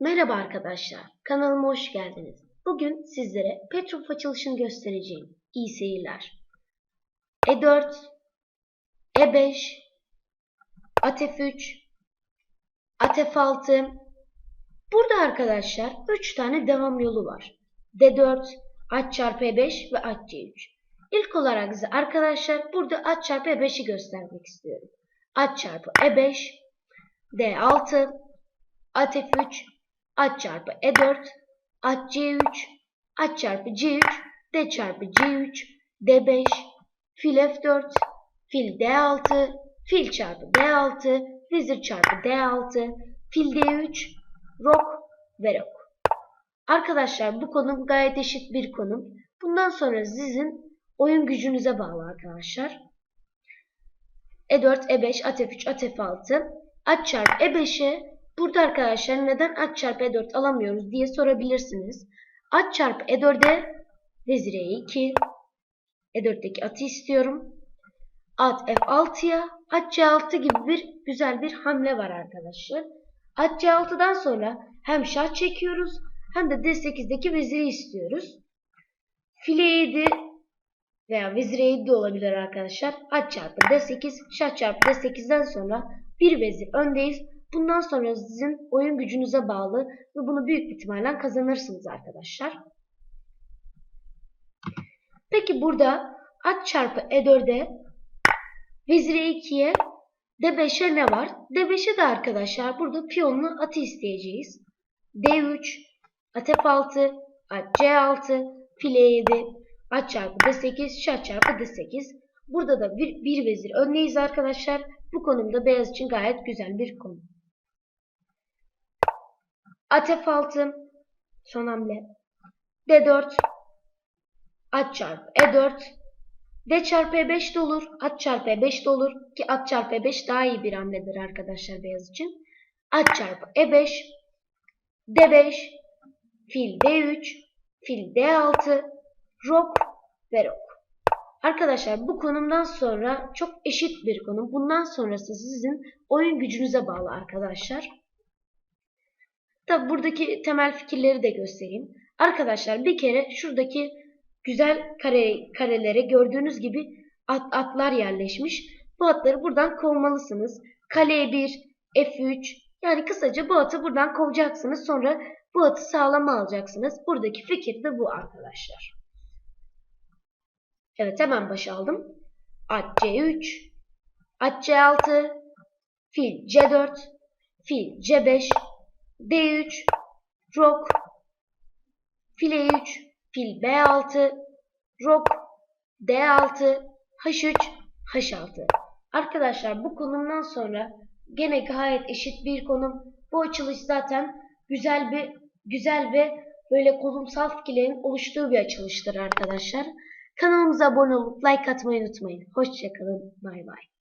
Merhaba arkadaşlar, kanalıma hoş geldiniz. Bugün sizlere Petrov açılışını göstereceğim. İyi seyirler. E4, E5, Atf3, Atf6. Burada arkadaşlar 3 tane devam yolu var. D4, at çarpı E5 ve at C3. İlk olarak size arkadaşlar burada at çarpı E5'i göstermek istiyorum. At çarpı E5, D6, at F3, at çarpı E4, at C3, at çarpı C3, D çarpı C3, D5, fil F4, fil D6, fil çarpı D6, vezir çarpı D6, fil D3, rok ve rok. Arkadaşlar bu konum gayet eşit bir konum. Bundan sonra sizin oyun gücünüze bağlı arkadaşlar. E4, E5, at F3, at F6, at çarpı E5'e Burada arkadaşlar neden at çarpı E4 alamıyoruz diye sorabilirsiniz. At çarpı E4'e vezir E2 E4'teki atı istiyorum. At F6'ya at C6 gibi bir güzel bir hamle var arkadaşlar. At C6'dan sonra hem şah çekiyoruz hem de D8'deki veziri istiyoruz. File 7 veya vezir E7 de olabilir arkadaşlar. At çarpı D8 şah çarpı D8'den sonra bir vezir öndeyiz. Bundan sonra sizin oyun gücünüze bağlı ve bunu büyük ihtimalle kazanırsınız arkadaşlar. Peki burada at çarpı E4'e vezir E2'ye D5'e ne var? D5'e de arkadaşlar burada piyonlu atı isteyeceğiz. D3, at F6, at C6, file 7, at çarpı D8, şah çarpı D8. Burada da bir, bir vezir öndeyiz arkadaşlar. Bu konumda beyaz için gayet güzel bir konum. At F6 son hamle. D4 at çarpı E4 D çarpı E5 de olur. At çarpı E5 de olur. Ki at çarpı E5 daha iyi bir hamledir arkadaşlar beyaz için. At çarpı E5 D5 fil D3 fil D6 rok ve rok. Arkadaşlar bu konumdan sonra çok eşit bir konum. Bundan sonrası sizin oyun gücünüze bağlı arkadaşlar. Tabi buradaki temel fikirleri de göstereyim. Arkadaşlar bir kere şuradaki güzel kare, karelere gördüğünüz gibi at, atlar yerleşmiş. Bu atları buradan kovmalısınız. Kale 1, F3 yani kısaca bu atı buradan kovacaksınız. Sonra bu atı sağlama alacaksınız. Buradaki fikir de bu arkadaşlar. Evet hemen başa aldım. At C3, at C6, fil C4, fil C5, D3, rok, fil E3, fil B6, rok, D6, H3, H6. Arkadaşlar bu konumdan sonra gene gayet eşit bir konum. Bu açılış zaten güzel bir güzel ve böyle konumsal fikirlerin oluştuğu bir açılıştır arkadaşlar. Kanalımıza abone olup like atmayı unutmayın. Hoşçakalın. Bay bay.